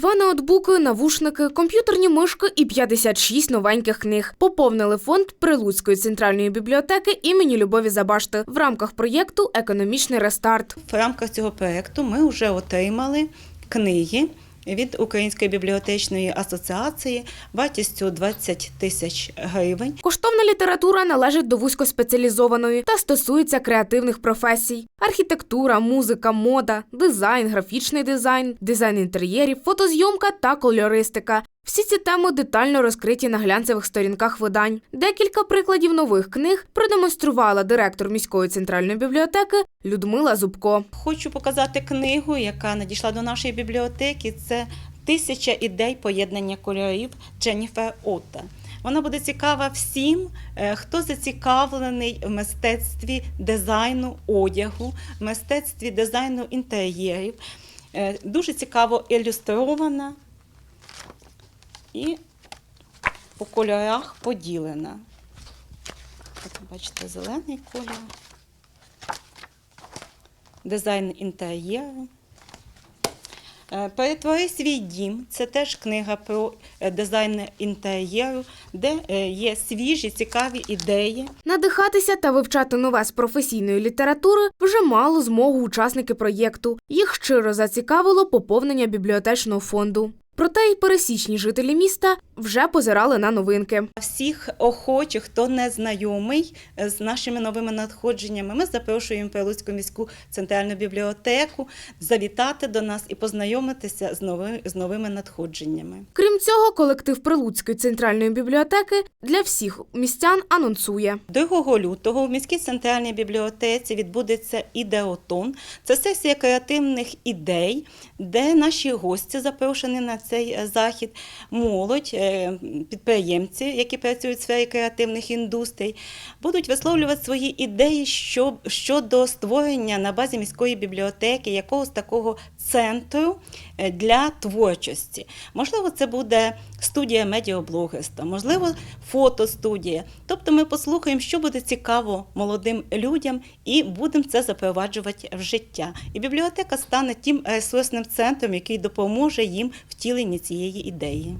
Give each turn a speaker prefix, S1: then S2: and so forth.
S1: Два ноутбуки, навушники, комп'ютерні мишки і 56 новеньких книг поповнили фонд Прилуцької центральної бібліотеки імені Любові Забашти в рамках проєкту Економічний рестарт.
S2: В рамках цього проєкту ми вже отримали книги від Української бібліотечної асоціації вартістю 20 тисяч гривень.
S1: Коштовна література належить до вузькоспеціалізованої та стосується креативних професій: архітектура, музика, мода, дизайн, графічний дизайн, дизайн інтер'єрів, фотозйомка та кольористика. Всі ці теми детально розкриті на глянцевих сторінках видань. Декілька прикладів нових книг продемонструвала директор міської центральної бібліотеки Людмила Зубко.
S2: Хочу показати книгу, яка надійшла до нашої бібліотеки. Це Тисяча ідей поєднання кольорів Дженніфер Отта. Вона буде цікава всім, е, хто зацікавлений в мистецтві дизайну одягу, в мистецтві дизайну інтер'єрів. Е, Дуже цікаво ілюстрована і по кольорах поділена. От, бачите, зелений кольор, дизайн інтер'єру. Е, Перетвори свій дім це теж книга про е, дизайн інтер'єру, де е, є свіжі, цікаві ідеї.
S1: Надихатися та вивчати нове з професійної літератури вже мало змогу учасники проєкту. Їх щиро зацікавило поповнення бібліотечного фонду. Проте й пересічні жителі міста вже позирали на новинки.
S2: Всіх охочих, хто не знайомий з нашими новими надходженнями, ми запрошуємо Прилуцьку міську центральну бібліотеку завітати до нас і познайомитися з новими, з новими надходженнями.
S1: Крім цього, колектив Прилуцької центральної бібліотеки для всіх містян анонсує.
S2: 2 лютого в міській центральній бібліотеці відбудеться ідеотон. Це сесія креативних ідей, де наші гості запрошені на цей е, захід, молодь, е, підприємці, які працюють в сфері креативних індустрій, будуть висловлювати свої ідеї щодо створення на базі міської бібліотеки якогось такого центру е, для творчості. Можливо, це буде студія медіаблогерства, можливо, фотостудія. Тобто ми послухаємо, що буде цікаво молодим людям, і будемо це запроваджувати в життя. І бібліотека стане тим ресурсним центром, який допоможе їм втіленні цієї ідеї.